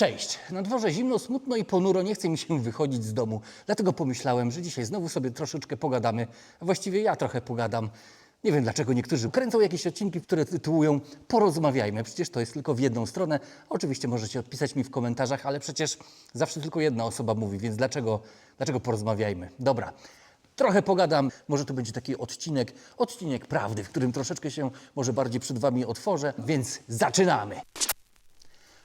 Cześć. Na dworze zimno, smutno i ponuro, nie chce mi się wychodzić z domu. Dlatego pomyślałem, że dzisiaj znowu sobie troszeczkę pogadamy. Właściwie ja trochę pogadam. Nie wiem dlaczego niektórzy kręcą jakieś odcinki, które tytułują Porozmawiajmy. Przecież to jest tylko w jedną stronę. Oczywiście możecie odpisać mi w komentarzach, ale przecież zawsze tylko jedna osoba mówi, więc dlaczego, dlaczego porozmawiajmy? Dobra. Trochę pogadam, może to będzie taki odcinek, odcinek prawdy, w którym troszeczkę się może bardziej przed Wami otworzę, więc zaczynamy.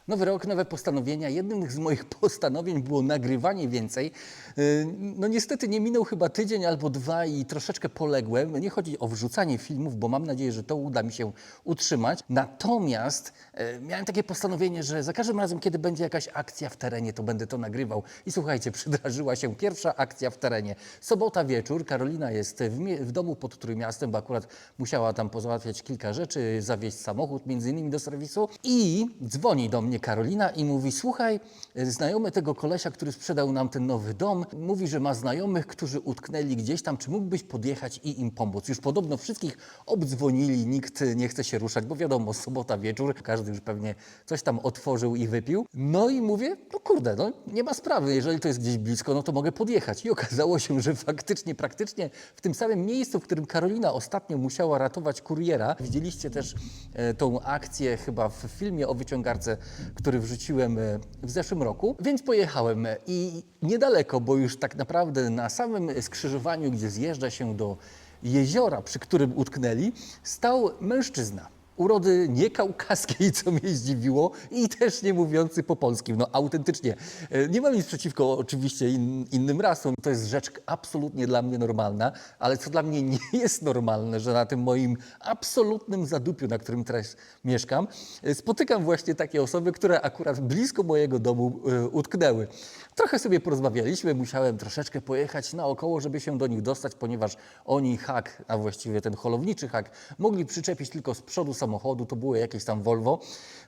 Nowy rok, nowe postanowienia. Jednym z moich postanowień było nagrywanie więcej. Yy, No niestety nie minął chyba tydzień albo dwa i troszeczkę poległem. Nie chodzi o wrzucanie filmów, bo mam nadzieję, że to uda mi się utrzymać. Natomiast e, miałem takie postanowienie, że za każdym razem, kiedy będzie jakaś akcja w terenie, to będę to nagrywał. I słuchajcie, przydarzyła się pierwsza akcja w terenie. Sobota wieczór, Karolina jest w, w domu pod Trójmiastem, bo akurat musiała tam pozałatwiać kilka rzeczy, zawieźć samochód między innymi do serwisu i dzwoni do mnie Karolina i mówi, słuchaj, znajomy tego kolesia, który sprzedał nam ten nowy dom, mówi, że ma znajomych, którzy utknęli gdzieś tam, czy mógłbyś podjechać i im pomóc? Już podobno wszystkich obdzwonili, nikt nie chce się ruszać, bo wiadomo, sobota wieczór, każdy już pewnie coś tam otworzył i wypił. No i mówię, no kurde, no nie ma sprawy, jeżeli to jest gdzieś blisko, no to mogę podjechać. I okazało się, że faktycznie, praktycznie w tym samym miejscu, w którym Karolina ostatnio musiała ratować kuriera, widzieliście też e, tą akcję chyba w filmie o wyciągarce, który wrzuciłem e, w zeszłym roku, więc pojechałem e, i niedaleko, bo już tak naprawdę na samym skrzyżowaniu, gdzie zjeżdża się do jeziora, przy którym utknęli, stał mężczyzna. Urody nie kaukaskiej, co mnie zdziwiło, i też nie mówiący po polskim. No autentycznie. E, Nie mam nic przeciwko oczywiście in, innym rasom. To jest rzecz absolutnie dla mnie normalna, ale co dla mnie nie jest normalne, że na tym moim absolutnym zadupiu, na którym teraz mieszkam, e, spotykam właśnie takie osoby, które akurat blisko mojego domu e, utknęły. Trochę sobie porozmawialiśmy, musiałem troszeczkę pojechać naokoło, żeby się do nich dostać, ponieważ oni hak, a właściwie ten holowniczy hak, mogli przyczepić tylko z przodu samochodu, to było jakieś tam Volvo.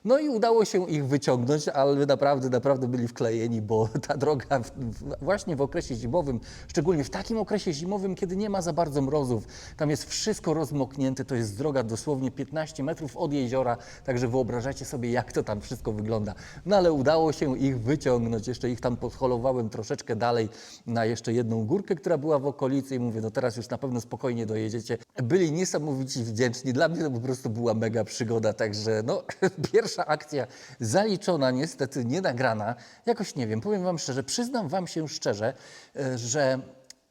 No i udało się ich wyciągnąć, ale naprawdę, naprawdę byli wklejeni, bo ta droga w, w, właśnie w okresie zimowym, szczególnie w takim okresie zimowym, kiedy nie ma za bardzo mrozów, tam jest wszystko rozmoknięte, to jest droga dosłownie 15 metrów od jeziora, także wyobrażacie sobie, jak to tam wszystko wygląda. No ale udało się ich wyciągnąć, jeszcze ich tam podholowałem troszeczkę dalej na jeszcze jedną górkę, która była w okolicy i mówię, no teraz już na pewno spokojnie dojedziecie. Byli niesamowicie wdzięczni, dla mnie to po prostu była mega przygoda, także no pierwsza akcja zaliczona, niestety nie nagrana. Jakoś nie wiem, powiem wam szczerze, przyznam wam się szczerze, e, że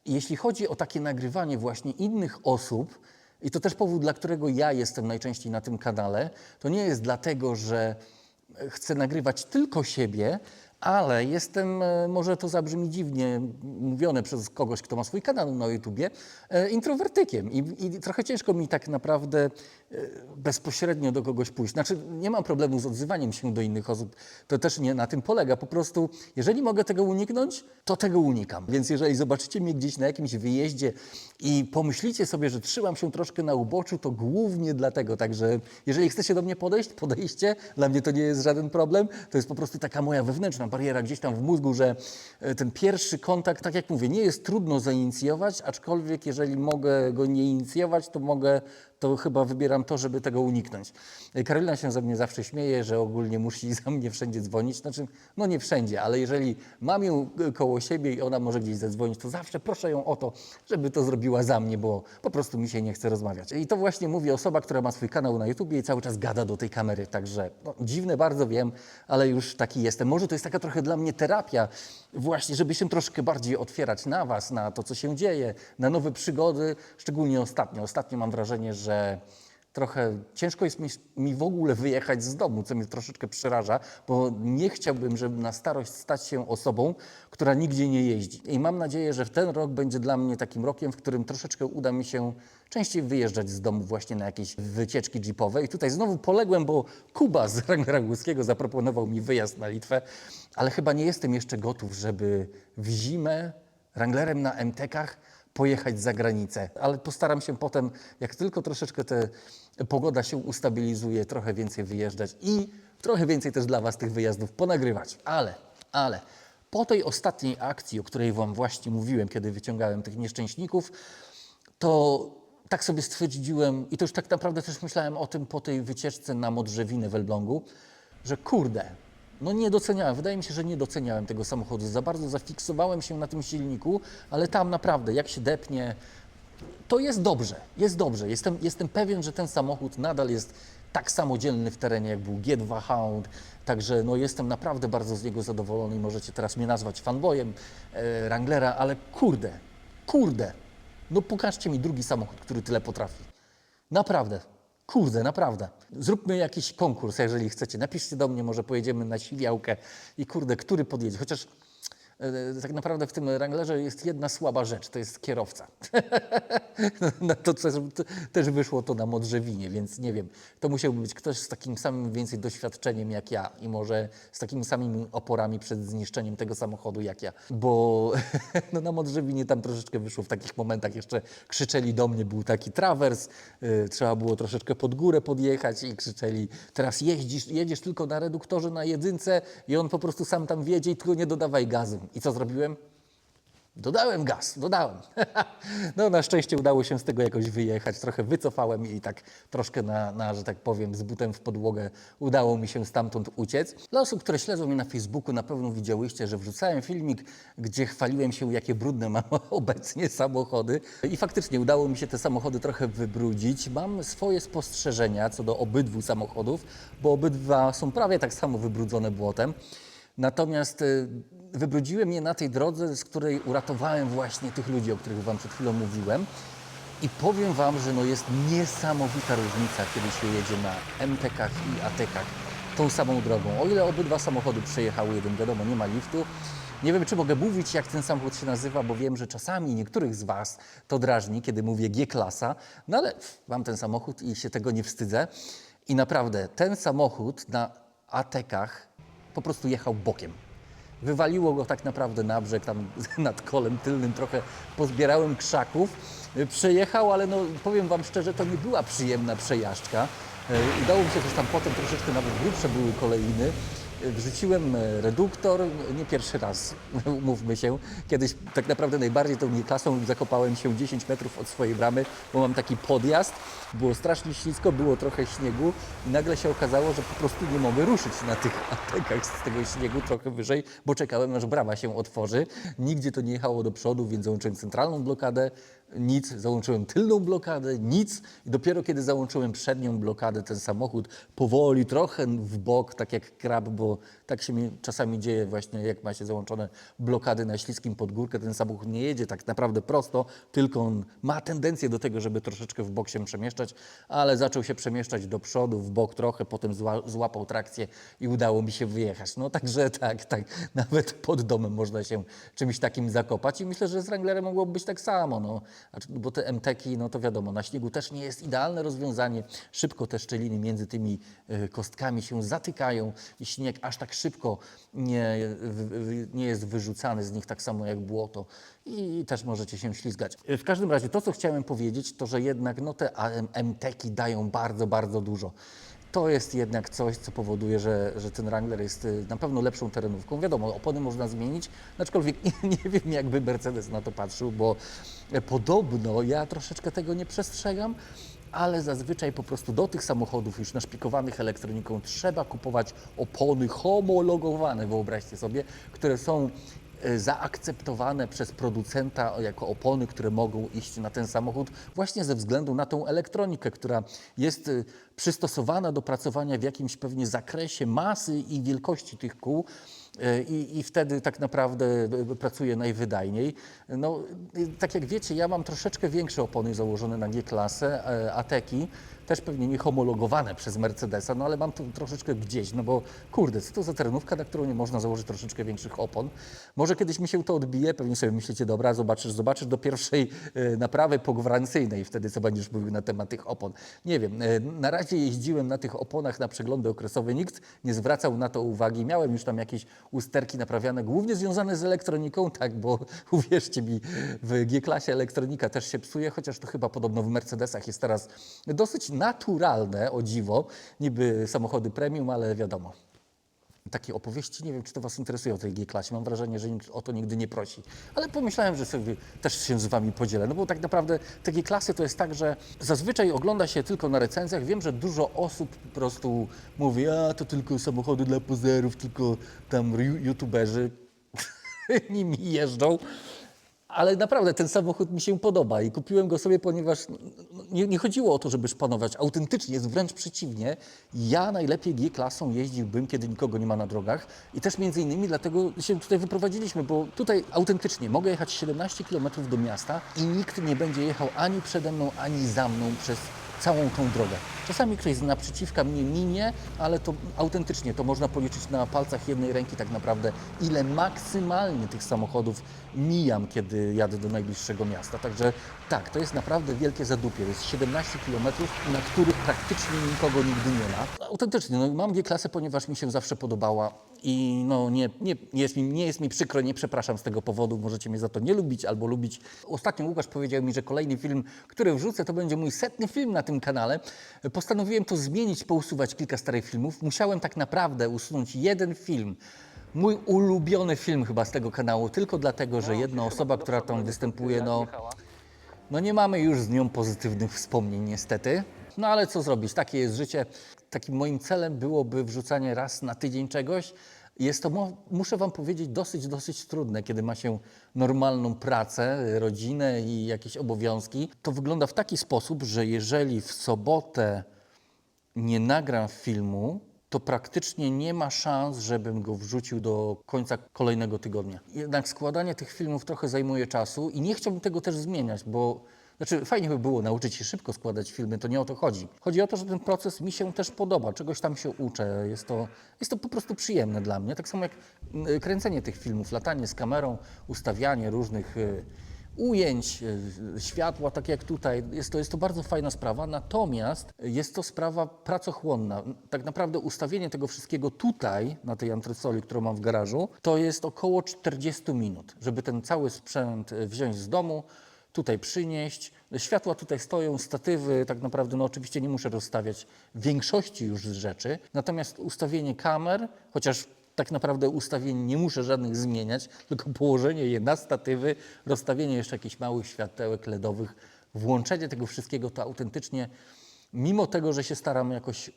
jeśli chodzi o takie nagrywanie właśnie innych osób, i to też powód, dla którego ja jestem najczęściej na tym kanale, to nie jest dlatego, że chcę nagrywać tylko siebie, ale jestem, e, może to zabrzmi dziwnie, mówione przez kogoś, kto ma swój kanał na YouTubie, e, introwertykiem. I, I trochę ciężko mi tak naprawdę e, bezpośrednio do kogoś pójść. Znaczy, nie mam problemu z odzywaniem się do innych osób. To też nie na tym polega. Po prostu, jeżeli mogę tego uniknąć, to tego unikam. Więc jeżeli zobaczycie mnie gdzieś na jakimś wyjeździe i pomyślicie sobie, że trzymam się troszkę na uboczu, to głównie dlatego. Także jeżeli chcecie do mnie podejść, podejście. Dla mnie to nie jest żaden problem. To jest po prostu taka moja wewnętrzna bariera gdzieś tam w mózgu, że e, ten pierwszy kontakt, tak jak mówię, nie jest trudno zainicjować, aczkolwiek jeżeli mogę go nie inicjować, to mogę, to chyba wybieram to, żeby tego uniknąć. E, Karolina się ze mnie zawsze śmieje, że ogólnie musi za mnie wszędzie dzwonić. Znaczy, no nie wszędzie, ale jeżeli mam ją e, koło siebie i ona może gdzieś zadzwonić, to zawsze proszę ją o to, żeby to zrobiła za mnie, bo po prostu mi się nie chce rozmawiać. I to właśnie mówi osoba, która ma swój kanał na YouTubie i cały czas gada do tej kamery. Także no, dziwne bardzo wiem, ale już taki jestem. Może to jest taka trochę dla mnie terapia, właśnie, żeby się troszkę bardziej otwierać na Was, na to, co się dzieje, na nowe przygody, szczególnie ostatnio. Ostatnio mam wrażenie, że trochę ciężko jest mi, mi w ogóle wyjechać z domu, co mnie troszeczkę przeraża, bo nie chciałbym, żeby na starość stać się osobą, która nigdzie nie jeździ. I mam nadzieję, że ten rok będzie dla mnie takim rokiem, w którym troszeczkę uda mi się częściej wyjeżdżać z domu właśnie na jakieś wycieczki jeepowe. I tutaj znowu poległem, bo Kuba z Ranguskiego zaproponował mi wyjazd na Litwę, ale chyba nie jestem jeszcze gotów, żeby w zimę Wranglerem na MTK-ach pojechać za granicę. Ale postaram się potem, jak tylko troszeczkę te pogoda się ustabilizuje, trochę więcej wyjeżdżać i trochę więcej też dla Was tych wyjazdów ponagrywać. Ale, ale po tej ostatniej akcji, o której Wam właśnie mówiłem, kiedy wyciągałem tych nieszczęśników, to tak sobie stwierdziłem, i to już tak naprawdę też myślałem o tym po tej wycieczce na Modrzewinę w Elblągu, że kurde, No nie doceniałem, wydaje mi się, że nie doceniałem tego samochodu. Za bardzo zafiksowałem się na tym silniku, ale tam naprawdę, jak się depnie, to jest dobrze, jest dobrze. Jestem, jestem pewien, że ten samochód nadal jest tak samodzielny w terenie, jak był G2 Hound. Także no, jestem naprawdę bardzo z niego zadowolony i możecie teraz mnie nazwać fanboyem e, Wranglera, ale kurde, kurde, no pokażcie mi drugi samochód, który tyle potrafi. Naprawdę. Kurde, naprawdę. Zróbmy jakiś konkurs, jeżeli chcecie. Napiszcie do mnie, może pojedziemy na siwiałkę i kurde, który podjedzie. Chociaż tak naprawdę w tym Wranglerze jest jedna słaba rzecz, to jest kierowca. no to też, też wyszło to na Modrzewinie, więc nie wiem. To musiałby być ktoś z takim samym więcej doświadczeniem jak ja i może z takimi samymi oporami przed zniszczeniem tego samochodu jak ja. Bo no na Modrzewinie tam troszeczkę wyszło w takich momentach, jeszcze krzyczeli do mnie, był taki trawers, y, trzeba było troszeczkę pod górę podjechać i krzyczeli, teraz jeździsz, jedziesz tylko na reduktorze na jedynce i on po prostu sam tam wiedzie i tylko nie dodawaj gazu. I co zrobiłem? Dodałem gaz, dodałem. No na szczęście udało się z tego jakoś wyjechać. Trochę wycofałem i tak troszkę na, na, że tak powiem, z butem w podłogę udało mi się stamtąd uciec. Dla osób, które śledzą mnie na Facebooku, na pewno widziałyście, że wrzucałem filmik, gdzie chwaliłem się, jakie brudne mam obecnie samochody. I faktycznie udało mi się te samochody trochę wybrudzić. Mam swoje spostrzeżenia co do obydwu samochodów, bo obydwa są prawie tak samo wybrudzone błotem. Natomiast wybrudziłem je na tej drodze, z której uratowałem właśnie tych ludzi, o których Wam przed chwilą mówiłem. I powiem Wam, że no jest niesamowita różnica, kiedy się jedzie na MTK i ATK tą samą drogą. O ile obydwa samochody przejechał jeden, wiadomo, nie ma liftu. Nie wiem, czy mogę mówić, jak ten samochód się nazywa, bo wiem, że czasami niektórych z Was to drażni, kiedy mówię G-klasa, no ale mam ten samochód i się tego nie wstydzę. I naprawdę, ten samochód na ATK-ach po prostu jechał bokiem. Wywaliło go tak naprawdę na brzeg, tam nad kolem tylnym trochę pozbierałem krzaków. Y, Przejechał, ale no, powiem Wam szczerze, to nie była przyjemna przejażdżka. Y, Udało mi się też tam potem troszeczkę nawet grubsze były kolejny. Wrzuciłem e, reduktor, nie pierwszy raz, umówmy się. Kiedyś tak naprawdę najbardziej tą klasą zakopałem się 10 metrów od swojej bramy, bo mam taki podjazd. Było strasznie ślisko, było trochę śniegu i nagle się okazało, że po prostu nie mogę ruszyć na tych atekach z tego śniegu trochę wyżej, bo czekałem aż brama się otworzy. Nigdzie to nie jechało do przodu, więc załączyłem centralną blokadę, nic, załączyłem tylną blokadę, nic i dopiero kiedy załączyłem przednią blokadę, ten samochód powoli, trochę w bok, tak jak krab, bo tak się mi czasami dzieje właśnie, jak ma się załączone blokady na śliskim podgórkę, ten samochód nie jedzie tak naprawdę prosto, tylko on ma tendencję do tego, żeby troszeczkę w bok się przemieszczać, ale zaczął się przemieszczać do przodu, w bok trochę, potem zła, złapał trakcję i udało mi się wyjechać. No także tak, tak, nawet pod domem można się czymś takim zakopać i myślę, że z Wranglerem mogłoby być tak samo, no, bo te MTeki, no to wiadomo, na śniegu też nie jest idealne rozwiązanie, szybko te szczeliny między tymi e, kostkami się zatykają i śnieg aż tak szybko nie, nie jest wyrzucany z nich tak samo jak błoto i też możecie się ślizgać. E, W każdym razie to, co chciałem powiedzieć, to że jednak no, te AM MTeki dają bardzo, bardzo dużo. To jest jednak coś, co powoduje, że, że ten Wrangler jest y, na pewno lepszą terenówką. Wiadomo, opony można zmienić, aczkolwiek nie, nie wiem, jakby Mercedes na to patrzył, bo e, podobno ja troszeczkę tego nie przestrzegam, ale zazwyczaj po prostu do tych samochodów już naszpikowanych elektroniką trzeba kupować opony homologowane, wyobraźcie sobie, które są zaakceptowane przez producenta jako opony, które mogą iść na ten samochód właśnie ze względu na tą elektronikę, która jest e, przystosowana do pracowania w jakimś pewnie zakresie masy i wielkości tych kół. e, I, I wtedy tak naprawdę e, pracuje najwydajniej. No, e, tak jak wiecie, ja mam troszeczkę większe opony założone na G-klasę, e, Ateki, też pewnie nie homologowane przez Mercedesa, no ale mam tu troszeczkę gdzieś, no bo kurde, co to za terenówka, na którą nie można założyć troszeczkę większych opon. Może kiedyś mi się to odbije, pewnie sobie myślicie, dobra, zobaczysz, zobaczysz do pierwszej e, naprawy pogwarancyjnej, wtedy co będziesz mówił na temat tych opon. Nie wiem, e, na razie jeździłem na tych oponach na przeglądy okresowe, nikt nie zwracał na to uwagi. Miałem już tam jakieś usterki naprawiane, głównie związane z elektroniką, tak, bo uwierzcie mi, w G-klasie elektronika też się psuje, chociaż to chyba podobno w Mercedesach jest teraz dosyć naturalne, o dziwo, niby samochody premium, ale wiadomo. takie opowieści. Nie wiem, czy to Was interesuje o tej G-klasie. Mam wrażenie, że nikt o to nigdy nie prosi. Ale pomyślałem, że sobie też się z Wami podzielę. No bo tak naprawdę te G-klasy to jest tak, że zazwyczaj ogląda się tylko na recenzjach. Wiem, że dużo osób po prostu mówi, a to tylko samochody dla pozerów, tylko tam youtuberzy nimi jeżdżą. Ale naprawdę ten samochód mi się podoba i kupiłem go sobie, ponieważ nie, nie chodziło o to, żeby szpanować. Autentycznie jest wręcz przeciwnie. Ja najlepiej G-klasą jeździłbym, kiedy nikogo nie ma na drogach. I też między innymi dlatego się tutaj wyprowadziliśmy, bo tutaj autentycznie mogę jechać 17 km do miasta i nikt nie będzie jechał ani przede mną, ani za mną przez całą tą drogę. Czasami ktoś z naprzeciwka mnie minie, ale to autentycznie to można policzyć na palcach jednej ręki tak naprawdę, ile maksymalnie tych samochodów mijam, kiedy jadę do najbliższego miasta. Także tak, to jest naprawdę wielkie zadupie. To jest 17 km, na których praktycznie nikogo nigdy nie ma. Autentycznie, no, mam G-klasę, ponieważ mi się zawsze podobała i no, nie, nie, nie, jest mi, nie jest mi przykro, nie przepraszam z tego powodu, możecie mnie za to nie lubić albo lubić. Ostatnio Łukasz powiedział mi, że kolejny film, który wrzucę, to będzie mój setny film na tym kanale. Postanowiłem to zmienić, pousuwać kilka starych filmów. Musiałem tak naprawdę usunąć jeden film, mój ulubiony film chyba z tego kanału, tylko dlatego, że jedna osoba, która tam występuje, no, no nie mamy już z nią pozytywnych wspomnień niestety. No ale co zrobić, takie jest życie. Takim moim celem byłoby wrzucanie raz na tydzień czegoś. Jest to, muszę Wam powiedzieć, dosyć, dosyć trudne, kiedy ma się normalną pracę, rodzinę i jakieś obowiązki. To wygląda w taki sposób, że jeżeli w sobotę nie nagram filmu, to praktycznie nie ma szans, żebym go wrzucił do końca kolejnego tygodnia. Jednak składanie tych filmów trochę zajmuje czasu i nie chciałbym tego też zmieniać, bo znaczy fajnie by było nauczyć się szybko składać filmy, to nie o to chodzi. Chodzi o to, że ten proces mi się też podoba, czegoś tam się uczę, jest to, jest to po prostu przyjemne dla mnie. Tak samo jak y, kręcenie tych filmów, latanie z kamerą, ustawianie różnych y, ujęć, e, światła, tak jak tutaj. Jest to, jest to bardzo fajna sprawa, natomiast jest to sprawa pracochłonna. Tak naprawdę ustawienie tego wszystkiego tutaj, na tej antresoli, którą mam w garażu, to jest około 40 minut, żeby ten cały sprzęt wziąć z domu, tutaj przynieść. Światła tutaj stoją, statywy, tak naprawdę no oczywiście nie muszę rozstawiać większości już rzeczy, natomiast ustawienie kamer, chociaż tak naprawdę ustawień nie muszę żadnych zmieniać, tylko położenie je na statywy, rozstawienie jeszcze jakichś małych światełek LEDowych, włączenie tego wszystkiego to autentycznie, mimo tego, że się staram jakoś y,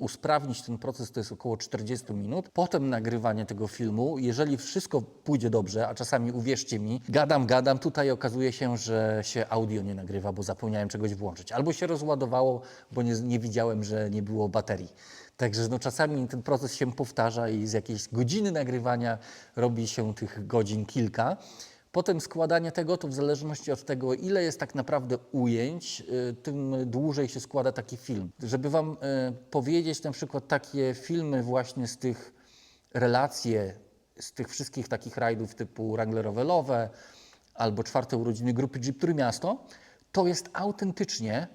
usprawnić ten proces, to jest około 40 minut. Potem nagrywanie tego filmu, jeżeli wszystko pójdzie dobrze, a czasami uwierzcie mi, gadam, gadam, tutaj okazuje się, że się audio nie nagrywa, bo zapomniałem czegoś włączyć. Albo się rozładowało, bo nie, nie widziałem, że nie było baterii. Także no, czasami ten proces się powtarza i z jakiejś godziny nagrywania robi się tych godzin kilka. Potem składanie tego to w zależności od tego, ile jest tak naprawdę ujęć, y, tym dłużej się składa taki film. Żeby Wam y, powiedzieć na przykład takie filmy właśnie z tych relacje, z tych wszystkich takich rajdów typu Wranglerowe albo czwarte urodziny grupy Jeep Trójmiasto, to jest autentycznie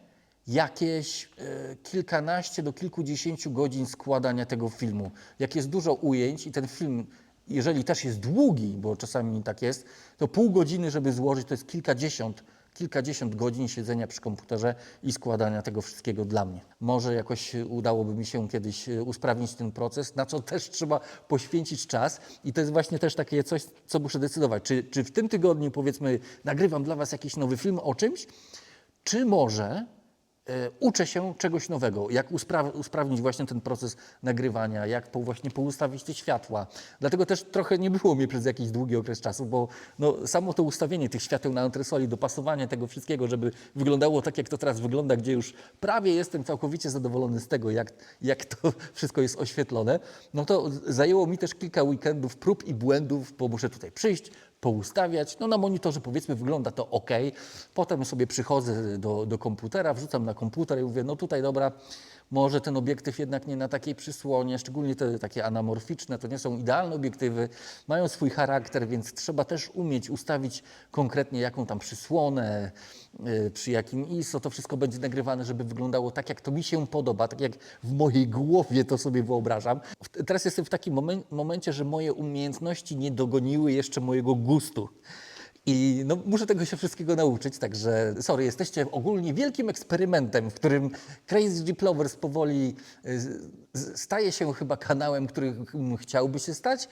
jakieś e, kilkanaście do kilkudziesięciu godzin składania tego filmu. Jak jest dużo ujęć i ten film, jeżeli też jest długi, bo czasami tak jest, to pół godziny, żeby złożyć, to jest kilkadziesiąt, kilkadziesiąt godzin siedzenia przy komputerze i składania tego wszystkiego dla mnie. Może jakoś udałoby mi się kiedyś e, usprawnić ten proces, na co też trzeba poświęcić czas i to jest właśnie też takie coś, co muszę decydować. Czy, czy w tym tygodniu, powiedzmy, nagrywam dla Was jakiś nowy film o czymś, czy może uczę się czegoś nowego, jak uspra- usprawnić właśnie ten proces nagrywania, jak po, właśnie poustawić te światła. Dlatego też trochę nie było mnie przez jakiś długi okres czasu, bo no, samo to ustawienie tych świateł na antresoli, dopasowanie tego wszystkiego, żeby wyglądało tak, jak to teraz wygląda, gdzie już prawie jestem całkowicie zadowolony z tego, jak, jak to wszystko jest oświetlone, no to zajęło mi też kilka weekendów prób i błędów, bo muszę tutaj przyjść, poustawiać. No na monitorze powiedzmy wygląda to ok. Potem sobie przychodzę do, do komputera, wrzucam na komputer i mówię, no tutaj dobra, może ten obiektyw jednak nie na takiej przysłonie, szczególnie te takie anamorficzne, to nie są idealne obiektywy, mają swój charakter, więc trzeba też umieć ustawić konkretnie jaką tam przysłonę, y, przy jakim ISO to wszystko będzie nagrywane, żeby wyglądało tak, jak to mi się podoba, tak jak w mojej głowie to sobie wyobrażam. Teraz jestem w takim momen- momencie, że moje umiejętności nie dogoniły jeszcze mojego gustu. I no, muszę tego się wszystkiego nauczyć, także sorry, jesteście ogólnie wielkim eksperymentem, w którym Crazy Jeep Lovers powoli y, staje się chyba kanałem, którym chciałby się stać,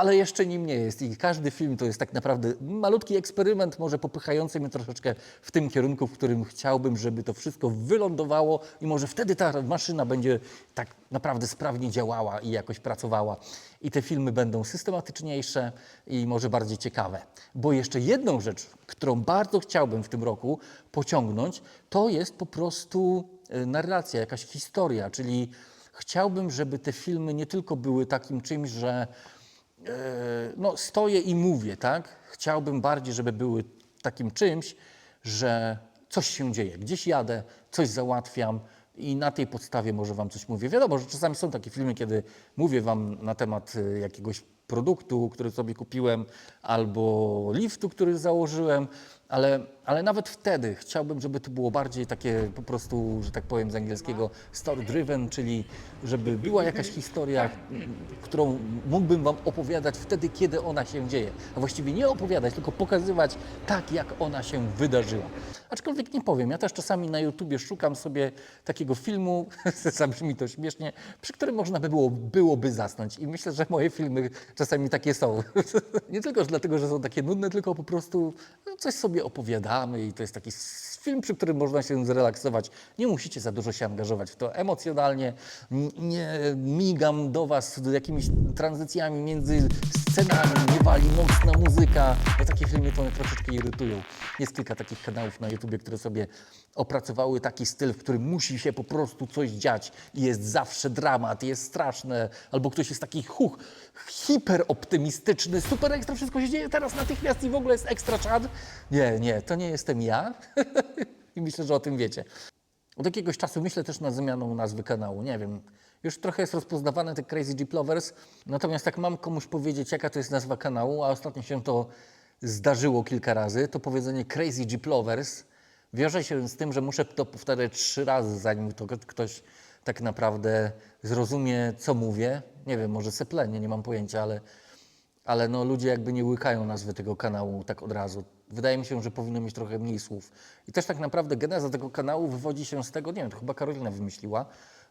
ale jeszcze nim nie jest. I każdy film to jest tak naprawdę malutki eksperyment, może popychający mnie troszeczkę w tym kierunku, w którym chciałbym, żeby to wszystko wylądowało i może wtedy ta maszyna będzie tak naprawdę sprawnie działała i jakoś pracowała. I te filmy będą systematyczniejsze i może bardziej ciekawe. Bo jeszcze jedną rzecz, którą bardzo chciałbym w tym roku pociągnąć, to jest po prostu e, narracja, jakaś historia, czyli chciałbym, żeby te filmy nie tylko były takim czymś, że no, stoję i mówię, tak? Chciałbym bardziej, żeby były takim czymś, że coś się dzieje. Gdzieś jadę, coś załatwiam i na tej podstawie może Wam coś mówię. Wiadomo, że czasami są takie filmy, kiedy mówię Wam na temat e, jakiegoś produktu, który sobie kupiłem, albo liftu, który założyłem, ale, ale nawet wtedy chciałbym, żeby to było bardziej takie po prostu, że tak powiem z angielskiego, story driven, czyli żeby była jakaś historia, którą mógłbym Wam opowiadać wtedy, kiedy ona się dzieje. A właściwie nie opowiadać, tylko pokazywać tak, jak ona się wydarzyła. Aczkolwiek nie powiem, ja też czasami na YouTubie szukam sobie takiego filmu, zabrzmi to śmiesznie, przy którym można by było, byłoby zasnąć. I myślę, że moje filmy czasami takie są. nie tylko dlatego, że są takie nudne, tylko po prostu no, coś sobie opowiadamy i to jest taki film, przy którym można się zrelaksować. Nie musicie za dużo się angażować w to emocjonalnie. Nie migam do Was jakimiś tranzycjami między scenami, nie wali mocna muzyka, bo takie filmy to mnie troszeczkę irytują. Jest kilka takich kanałów na YouTubie, które sobie opracowały taki styl, w którym musi się po prostu coś dziać i jest zawsze dramat, jest straszne, albo ktoś jest taki huch, hiperoptymistyczny, super ekstra, wszystko się dzieje teraz natychmiast i w ogóle jest ekstra czad. Nie, nie, to nie jestem ja i myślę, że o tym wiecie. Od jakiegoś czasu myślę też nad zmianą nazwy kanału. Nie wiem, już trochę jest rozpoznawane te Crazy Jeep Lovers, natomiast jak mam komuś powiedzieć, jaka to jest nazwa kanału, a ostatnio się to zdarzyło kilka razy, to powiedzenie Crazy Jeep Lovers wiąże się z tym, że muszę to powtarzać trzy razy, zanim to ktoś tak naprawdę zrozumie, co mówię. Nie wiem, może seplenie, nie mam pojęcia, ale ale no, ludzie jakby nie łykają nazwy tego kanału tak od razu. Wydaje mi się, że powinno mieć trochę mniej słów. I też tak naprawdę geneza tego kanału wywodzi się z tego, nie wiem, to chyba Karolina wymyśliła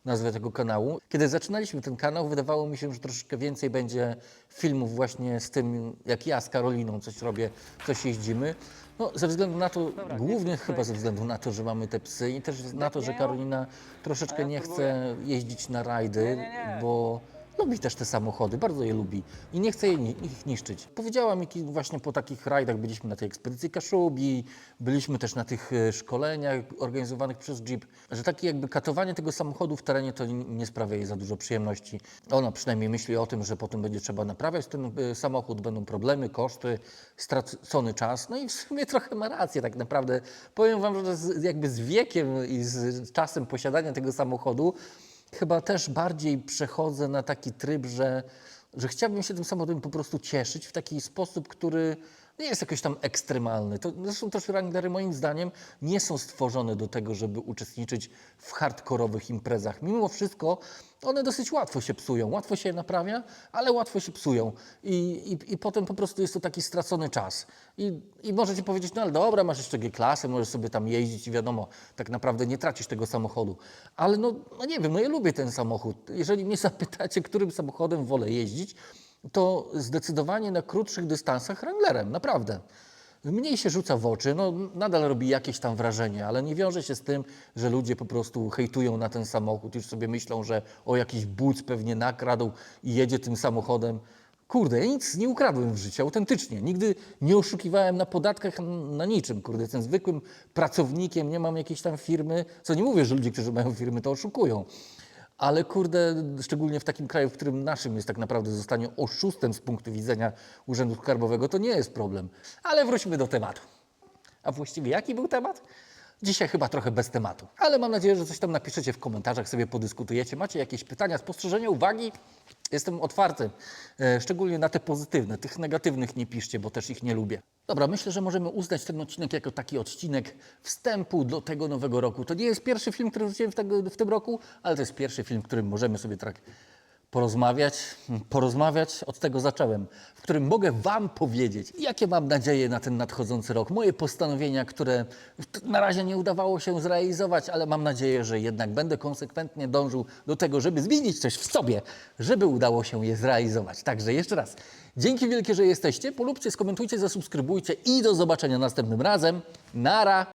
nazwę tego kanału. Kiedy zaczynaliśmy ten kanał, wydawało mi się, że troszeczkę więcej będzie filmów właśnie z tym, jak ja z Karoliną coś robię, coś jeździmy. No, ze względu na to, głównie chyba ze względu na to, że mamy te psy i też na to, że Karolina troszeczkę nie chce jeździć na rajdy, bo Lubi też te samochody, bardzo je lubi i nie chce je, ich niszczyć. Powiedziała mi właśnie po takich rajdach, byliśmy na tej ekspedycji Kaszubi, byliśmy też na tych e, szkoleniach organizowanych przez Jeep, że takie jakby katowanie tego samochodu w terenie to nie sprawia jej za dużo przyjemności. Ona przynajmniej myśli o tym, że potem będzie trzeba naprawiać ten e, samochód, będą problemy, koszty, stracony czas. No i w sumie trochę ma rację tak naprawdę. Powiem Wam, że jakby z wiekiem i z czasem posiadania tego samochodu chyba też bardziej przechodzę na taki tryb, że, że chciałbym się tym samochodem po prostu cieszyć w taki sposób, który nie jest jakoś tam ekstremalny. To, zresztą też Wranglery moim zdaniem nie są stworzone do tego, żeby uczestniczyć w hardkorowych imprezach. Mimo wszystko one dosyć łatwo się psują, łatwo się je naprawia, ale łatwo się psują i, i, i potem po prostu jest to taki stracony czas. I, I możecie powiedzieć, no ale dobra, masz jeszcze G-klasę, możesz sobie tam jeździć i wiadomo, tak naprawdę nie tracisz tego samochodu. Ale no, no nie wiem, no ja lubię ten samochód. Jeżeli mnie zapytacie, którym samochodem wolę jeździć, to zdecydowanie na krótszych dystansach Wranglerem, naprawdę. Mniej się rzuca w oczy, no nadal robi jakieś tam wrażenie, ale nie wiąże się z tym, że ludzie po prostu hejtują na ten samochód, już sobie myślą, że o jakiś buc pewnie nakradł i jedzie tym samochodem. Kurde, ja nic nie ukradłem w życiu, autentycznie. Nigdy nie oszukiwałem na podatkach, na niczym. Kurde, jestem zwykłym pracownikiem, nie mam jakiejś tam firmy. Co nie mówię, że ludzie, którzy mają firmy, to oszukują. Ale kurde, szczególnie w takim kraju, w którym naszym jest tak naprawdę zostanie oszustem z punktu widzenia Urzędu Skarbowego, to nie jest problem. Ale wróćmy do tematu. A właściwie jaki był temat? Dzisiaj chyba trochę bez tematu, ale mam nadzieję, że coś tam napiszecie w komentarzach, sobie podyskutujecie. Macie jakieś pytania, spostrzeżenia, uwagi? Jestem otwarty, e, szczególnie na te pozytywne. Tych negatywnych nie piszcie, bo też ich nie lubię. Dobra, myślę, że możemy uznać ten odcinek jako taki odcinek wstępu do tego nowego roku. To nie jest pierwszy film, który wrzuciłem w, tego, w tym roku, ale to jest pierwszy film, którym możemy sobie tak porozmawiać, porozmawiać, od tego zacząłem, w którym mogę Wam powiedzieć, jakie mam nadzieje na ten nadchodzący rok, moje postanowienia, które na razie nie udawało się zrealizować, ale mam nadzieję, że jednak będę konsekwentnie dążył do tego, żeby zmienić coś w sobie, żeby udało się je zrealizować. Także jeszcze raz, dzięki wielkie, że jesteście, polubcie, skomentujcie, zasubskrybujcie i do zobaczenia następnym razem. Nara!